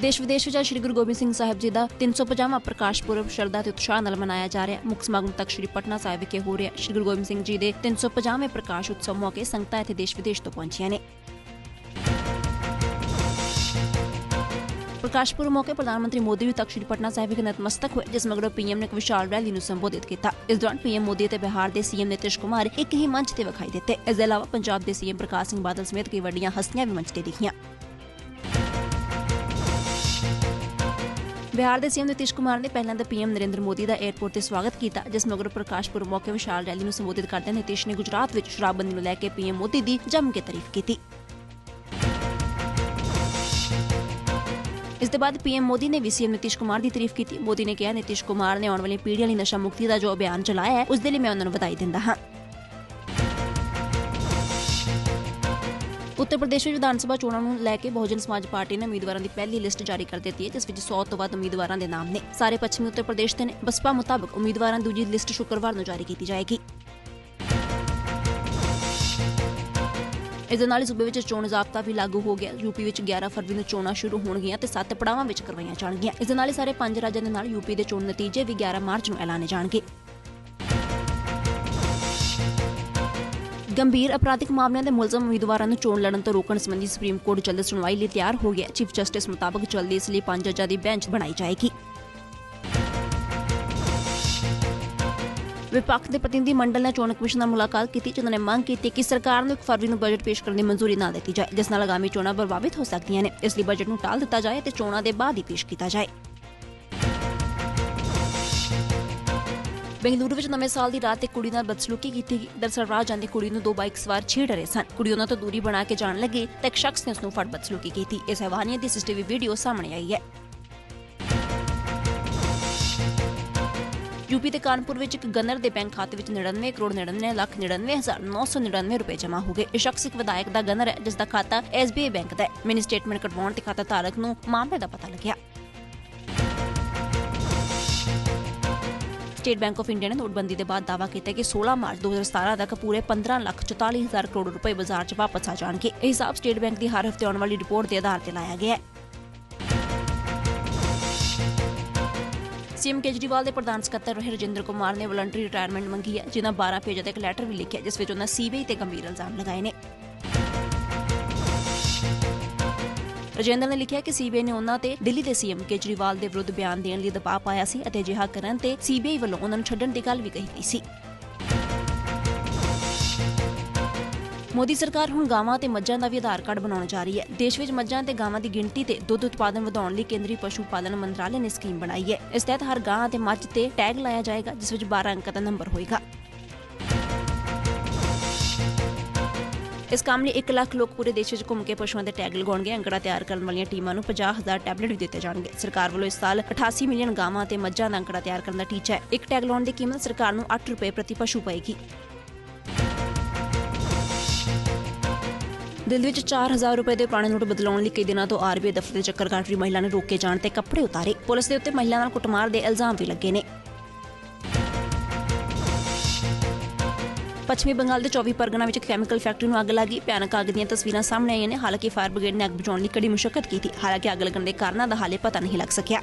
ਦੇਸ਼ ਵਿਦੇਸ਼ ਵਿੱਚ ਸ੍ਰੀ ਗੁਰੂ ਗੋਬਿੰਦ ਸਿੰਘ ਸਾਹਿਬ ਜੀ ਦਾ 350ਵਾਂ ਪ੍ਰਕਾਸ਼ ਪੁਰਬ ਸ਼ਰਧਾ ਤੇ ਉਤਸ਼ਾਹ ਨਾਲ ਮਨਾਇਆ ਜਾ ਰਿਹਾ। ਮੁੱਖ ਸਮਾਗਮ ਤੱਕ ਸ੍ਰੀ ਪਟਨਾ ਸਾਹਿਬ ਵਿਖੇ ਹੋ ਰਿਹਾ। ਸ੍ਰੀ ਗੁਰੂ ਗੋਬਿੰਦ ਸਿੰਘ ਜੀ ਦੇ 350ਵੇਂ ਪ੍ਰਕਾਸ਼ ਉਤਸਵ ਮੌਕੇ ਸੰਗਤਾਂ ਇੱਥੇ ਦੇਸ਼ ਵਿਦੇਸ਼ ਤੋਂ ਪਹੁੰਚੀਆਂ ਨੇ। ਪ੍ਰਕਾਸ਼ ਪੁਰਬ ਮੌਕੇ ਪ੍ਰਧਾਨ ਮੰਤਰੀ ਮੋਦੀ ਵੀ ਤੱਕ ਸ੍ਰੀ ਪਟਨਾ ਸਾਹਿਬ ਵਿਖੇ ਨਤਮਸਤਕ ਹੋਏ, ਜਿਸ ਮਗਰੋਂ ਪੀਐਮ ਨੇ ਇੱਕ ਵਿਸ਼ਾਲ ਰੈਲੀ ਨੂੰ ਸੰਬੋਧਿਤ ਕੀਤਾ। ਇਸ ਦੌਰਾਨ ਪੀਐਮ ਮੋਦੀ ਤੇ ਬਿਹਾਰ ਦੇ ਸੀਐਮ ਨਿਤਿਸ਼ ਕੁਮਾਰ ਇੱਕ ਹੀ ਮੰਚ ਤੇ ਵਿਖਾਈ ਦਿੱਤੇ। ਇਸ ਦੇ ਇਲਾਵਾ ਪੰਜਾਬ ਦੇ ਸੀਐਮ ਪ੍ਰਕਾਸ਼ ਸਿੰਘ ਬਾਦਲ ਸਮੇਤ ਕਈ ਵੱਡੀਆਂ ਹਸਤੀਆਂ ਵੀ ਮੰਚ ਤੇ ਦਿਖੀਆਂ। ਬਿਹਾਰ ਦੇ ਸੀਐਮ ਨਿਤਿਸ਼ ਕੁਮਾਰ ਨੇ ਪਹਿਲਾਂ ਤਾਂ ਪੀਐਮ ਨਰਿੰਦਰ ਮੋਦੀ ਦਾ 에ਅਰਪੋਰਟ ਤੇ ਸਵਾਗਤ ਕੀਤਾ, ਜਿਸ ਮਗਰੋਂ ਪ੍ਰਕਾਸ਼ ਮੌਕੇ ਵਿਸ਼ਾਲ ਰੈਲੀ ਨੂੰ ਸੰਬੋਧਿਤ ਕਰਦਿਆਂ ਨਿਤਿਸ਼ ਨੇ ਗੁਜਰਾਤ ਵਿੱਚ ਸ਼ਰਾਬਬੰਦੀ ਨੂੰ ਲੈ ਕੇ ਪੀਐਮ ਮੋਦੀ ਦੀ ਜੰਮ ਕੇ ਤਾਰੀਫ ਕੀਤੀ। ਇਸ ਦੇ ਬਾਅਦ ਪੀਐਮ ਮੋਦੀ ਨੇ ਵੀ ਸੀਐਮ ਨਿਤਿਸ਼ ਕੁਮਾਰ ਦੀ ਤਾਰੀਫ ਕੀਤੀ। ਮੋਦੀ ਨੇ ਕਿਹਾ, ਨਿਤਿਸ਼ ਕੁਮਾਰ ਨੇ ਆਉਣ ਵਾਲੀ ਪੀੜ੍ਹੀਆਂ ਲਈ ਨਸ਼ਾ ਮੁਕਤੀ ਦਾ ਜੋ ਅਭਿਆਨ ਚਲਾਇਆ ਹੈ, ਉਸ ਦੇ ਲਈ ਮੈਂ ਉਹਨਾਂ ਨੂੰ ਵਧਾਈ ਦਿੰਦਾ ਹਾਂ। ਉੱਤਰ ਪ੍ਰਦੇਸ਼ ਵਿੱਚ ਵਿਧਾਨ ਸਭਾ ਚੋਣਾਂ ਨੂੰ ਲੈ ਕੇ ਬਹੁਜਨ ਸਮਾਜ ਪਾਰਟੀ ਨੇ ਉਮੀਦਵਾਰਾਂ ਦੀ ਪਹਿਲੀ ਲਿਸਟ ਜਾਰੀ ਕਰ ਦਿੱਤੀ ਹੈ, ਜਿਸ ਵਿੱਚ 100 ਤੋਂ ਵੱਧ ਉਮੀਦਵਾਰਾਂ ਦੇ ਨਾਮ ਨੇ। ਸਾਰੇ ਪੱਛਮੀ ਉੱਤਰ ਪ੍ਰਦੇਸ਼ ਦੇ ਨੇ। ਬਸਪਾ ਮੁਤਾਬਕ ਉਮੀਦਵਾਰਾਂ ਦੀ ਦੂਜੀ ਲਿਸਟ ਸ਼ੁੱਕਰਵਾਰ ਨੂੰ ਜਾਰੀ ਕੀਤੀ ਜਾਏਗੀ। ਇਸ ਦੇ ਨਾਲ ਹੀ ਸੂਬੇ ਵਿੱਚ ਚੋਣ ਜ਼ਾਬਤਾ ਵੀ ਲਾਗੂ ਹੋ ਗਿਆ। ਯੂਪੀ ਵਿੱਚ 11 ਫਰਵਰੀ ਨੂੰ ਚੋਣਾਂ ਸ਼ੁਰੂ ਹੋਣਗੀਆਂ ਤੇ 7 ਪੜਾਵਾਂ ਵਿੱਚ ਕਰਵਾਈਆਂ ਜਾਣਗੀਆਂ। ਇਸ ਦੇ ਨਾਲ ਹੀ ਸਾਰੇ ਪੰਜ ਰਾਜਾਂ ਦੇ ਨਾਲ ਯੂਪੀ ਦੇ ਚੋਣ ਨਤੀਜੇ ਵੀ 11 ਮਾਰਚ ਨੂੰ ਐਲਾਨੇ ਜਾਣਗੇ। ਗੰਭੀਰ ਅਪਰਾਧਿਕ ਮਾਮਲਿਆਂ ਦੇ ਮੁਲਜ਼ਮ ਉਮੀਦਵਾਰਾਂ ਨੂੰ ਚੋਣ ਲੜਨ ਤੋਂ ਰੋਕਣ ਸੰਬੰਧੀ ਸੁਪਰੀਮ ਕੋਰਟ ਜਲਦ ਸੁਣਵਾਈ ਲਈ ਤਿਆਰ ਹੋ ਗਿਆ। ਚੀਫ ਜਸਟਿਸ ਮੁਤਾਬਕ ਜਲਦੀ ਇਸ ਲਈ ਪੰਜ ਜੱਜਾਂ ਦੀ ਬੈਂਚ ਬਣਾਈ ਜਾਏਗੀ। ਵਿਪੱਖ ਦੇ ਪ੍ਰਤੀਨਿਧੀ ਮੰਡਲ ਨੇ ਚੋਣ ਕਮਿਸ਼ਨ ਨਾਲ ਮੁਲਾਕਾਤ ਕੀਤੀ, ਜਿਨ੍ਹਾਂ ਨੇ ਮੰਗ ਕੀਤੀ ਕਿ ਸਰਕਾਰ ਨੂੰ 1 ਫਰਵਰੀ ਨੂੰ ਬਜਟ ਪੇਸ਼ ਕਰਨ ਦੀ ਮਨਜ਼ੂਰੀ ਨਾ ਦਿੱਤੀ ਜਾਏ, ਜਿਸ ਨਾਲ ਆਗਾਮੀ ਚੋਣਾਂ ਪ੍ਰਭਾਵਿਤ ਹੋ ਸਕਦੀਆਂ ਨੇ। ਇਸ ਲਈ ਬਜਟ ਨੂੰ ਟਾਲ ਦਿੱਤਾ ਜਾਏ ਤੇ ਚੋਣਾਂ ਦੇ ਬਾਅਦ ਹੀ ਪੇਸ਼ ਕੀਤਾ ਜਾਏ। ਬੈਂਗਲੁਰੂ ਵਿੱਚ ਨਵੇਂ ਸਾਲ ਦੀ ਰਾਤ ਇੱਕ ਕੁੜੀ ਨਾਲ ਬਦਸਲੂਕੀ ਕੀਤੀ ਗਈ। ਦਰਸਲ ਰਾਹ ਜਾਂਦੀ ਕੁੜੀ ਨੂੰ ਦੋ ਬਾਈਕ ਸਵਾਰ ਛੇੜ ਰਹੇ ਸਨ। ਕੁੜੀ ਉਹਨਾਂ ਤੋਂ ਦੂਰੀ ਬਣਾ ਕੇ ਜਾਣ ਲੱਗੀ ਤਾਂ ਇੱਕ ਸ਼ਖਸ ਨੇ ਉਸ ਨੂੰ ਫੜ ਬਦਸਲੂਕੀ ਕੀਤੀ। ਇਸ ਹੈਵਾਨੀਅਤ ਦੀ ਸੀਸੀਟੀਵੀ ਵੀਡੀਓ ਸਾਹਮਣੇ ਆਈ ਹੈ। ਯੂਪੀ ਦੇ ਕਾਨਪੁਰ ਵਿੱਚ ਇੱਕ ਗਨਰ ਦੇ ਬੈਂਕ ਖਾਤੇ ਵਿੱਚ 99 ਕਰੋੜ 99 ਲੱਖ 99999 ਰੁਪਏ ਜਮ੍ਹਾਂ ਹੋ ਗਏ। ਇਹ ਸ਼ਖਸ ਇੱਕ ਵਿਧਾਇਕ ਦਾ ਗਨਰ ਹੈ ਜਿਸ ਦਾ ਖਾਤਾ SBI ਬੈਂਕ ਦਾ ਹੈ। ਮਿਨੀ ਸਟੇਟਮੈਂਟ ਕਢਵਾਉਣ ਤੇ ਖਾਤਾ ਧਾਰਕ ਨੂੰ ਮਾਮਲੇ ਦਾ ਪਤਾ ਲੱਗਿਆ। ਸਟੇਟ ਬੈਂਕ ਆਫ ਇੰਡੀਆ ਨੇ ਨੋਟਬੰਦੀ ਦੇ ਬਾਅਦ ਦਾਅਵਾ ਕੀਤਾ ਕਿ 16 ਮਾਰਚ 2017 ਤੱਕ ਪੂਰੇ 15 ਲੱਖ 44 ਹਜ਼ਾਰ ਕਰੋੜ ਰੁਪਏ ਬਾਜ਼ਾਰ 'ਚ ਵਾਪਸ ਆ ਜਾਣਗੇ। ਇਹ ਹਿਸਾਬ ਸਟੇਟ ਬੈਂਕ ਦੀ ਹਰ ਹਫ਼ਤੇ ਆਉਣ ਵਾਲੀ ਰਿਪੋਰਟ ਦੇ ਆਧਾਰ ਤੇ ਲਾਇਆ ਗਿਆ ਹੈ। ਸੀਐਮ ਕੇਜਰੀਵਾਲ ਦੇ ਪ੍ਰਧਾਨ ਸਕੱਤਰ ਰਹੇ ਰਜਿੰਦਰ ਕੁਮਾਰ ਨੇ ਵਲੰਟਰੀ ਰਿਟਾਇਰਮੈਂਟ ਮੰਗੀ ਹੈ, ਜਿਨ੍ਹਾਂ 12 ਪੇਜਾਂ ਦਾ ਇੱਕ ਲੈਟਰ ਵੀ ਲਿਖਿਆ ਜਿਸ ਵਿੱਚ ਉਹਨਾਂ ਸੀਬੀਆਈ ਤੇ ਗੰਭੀਰ ਇਲਜ਼ਾਮ ਲਗਾਏ ਨੇ। ਰਜਿੰਦਰ ਨੇ ਲਿਖਿਆ ਕਿ ਸੀਬੀਆਈ ਨੇ ਉਹਨਾਂ ਤੇ ਦਿੱਲੀ ਦੇ ਸੀਐਮ ਕੇਜਰੀਵਾਲ ਦੇ ਵਿਰੁੱਧ ਬਿਆਨ ਦੇਣ ਲਈ ਦਬਾਅ ਪਾਇਆ ਸੀ ਅਤੇ ਅਜਿਹਾ ਕਰਨ ਤੇ ਸੀਬੀਆਈ ਵੱਲੋਂ ਉਹਨਾਂ ਨੂੰ ਛੱਡਣ ਦੀ ਗੱਲ ਵੀ ਕਹੀ ਗਈ ਸੀ। ਮੋਦੀ ਸਰਕਾਰ ਹੁਣ ਗਾਵਾਂ ਤੇ ਮੱਝਾਂ ਦਾ ਵੀ ਆਧਾਰ ਕਾਰਡ ਬਣਾਉਣ ਜਾ ਰਹੀ ਹੈ। ਦੇਸ਼ ਵਿੱਚ ਮੱਝਾਂ ਤੇ ਗਾਵਾਂ ਦੀ ਗਿਣਤੀ ਤੇ ਦੁੱਧ ਉਤਪਾਦਨ ਵਧਾਉਣ ਲਈ ਕੇਂਦਰੀ ਪਸ਼ੂ ਪਾਲਣ ਮੰਤਰਾਲੇ ਨੇ ਸਕੀਮ ਬਣਾਈ ਹੈ। ਇਸ ਤਹਿਤ ਹਰ ਗਾਂ ਤੇ ਮੱਝ ਤੇ ਟੈਗ ਲਾਇਆ ਜਾਏਗਾ, ਜਿਸ ਵਿੱਚ 12 ਅੰਕਾਂ ਦਾ ਨੰਬਰ ਹੋਏਗਾ। ਇਸ ਕੰਮ ਲਈ 1 ਲੱਖ ਲੋਕ ਪੂਰੇ ਦੇਸ਼ ਵਿੱਚ ਘੁੰਮ ਕੇ ਪਸ਼ੂਆਂ ਦੇ ਟੈਗ ਲਗਾਉਣਗੇ। ਅੰਕੜਾ ਤਿਆਰ ਕਰਨ ਵਾਲੀਆਂ ਟੀਮਾਂ ਨੂੰ 50000 ਟੈਬਲੇਟ ਵੀ ਦਿੱਤੇ ਜਾਣਗੇ। ਸਰਕਾਰ ਵੱਲੋਂ ਇਸ ਸਾਲ 88 ਮਿਲੀਅਨ ਗਾਵਾਂ ਤੇ ਮੱਝਾਂ ਦਾ ਅੰਕੜਾ ਤਿਆਰ ਕਰਨ ਦਾ ਟੀਚਾ ਹੈ। ਇੱਕ ਟੈਗ ਲਾਉਣ ਦੀ ਕੀਮਤ ਸਰਕਾਰ ਨੂੰ 8 ਰੁਪਏ ਪ੍ਰਤੀ ਪਸ਼ੂ ਪਏਗੀ। ਦਿੱਲੀ ਵਿੱਚ 4000 ਰੁਪਏ ਦੇ ਪੁਰਾਣੇ ਨੋਟ ਬਦਲਾਉਣ ਲਈ ਕਈ ਦਿਨਾਂ ਤੋਂ ਆਰਬੀਆਈ ਦਫ਼ਤਰ ਦੇ ਚੱਕਰ ਕਾਟ ਰਹੀ ਮਹਿਲਾ ਨੇ ਰੋਕੇ ਜਾਣ ਤੇ ਕੱਪੜੇ ਉਤਾਰੇ। ਪੁਲਿਸ ਦੇ ਉੱਤੇ ਮਹਿਲਾ ਨਾਲ ਕੁੱਟਮਾਰ ਦੇ ਇਲਜ਼ਾਮ ਵੀ ਲੱਗੇ ਨੇ। ਪੱਛਮੀ ਬੰਗਾਲ ਦੇ 24 ਪਰਗਨਾ ਵਿੱਚ ਇੱਕ ਕੈਮੀਕਲ ਫੈਕਟਰੀ ਨੂੰ ਅੱਗ ਲੱਗੀ। ਭਿਆਨਕ ਅੱਗ ਦੀਆਂ ਤਸਵੀਰਾਂ ਸਾਹਮਣੇ ਆਈਆਂ ਨੇ। ਹਾਲਾਂਕਿ ਫਾਇਰ ਬ੍ਰਿਗੇਡ ਨੇ ਅੱਗ ਬੁਝਾਉਣ ਲਈ ਕੜੀ ਮੁਸ਼ਕਲ ਕੀਤੀ। ਹਾਲਾਂਕਿ ਅੱਗ ਲੱਗਣ ਦੇ ਕਾਰਨਾਂ ਦਾ ਹਾਲੇ ਪਤਾ ਨਹੀਂ ਲੱਗ ਸਕਿਆ।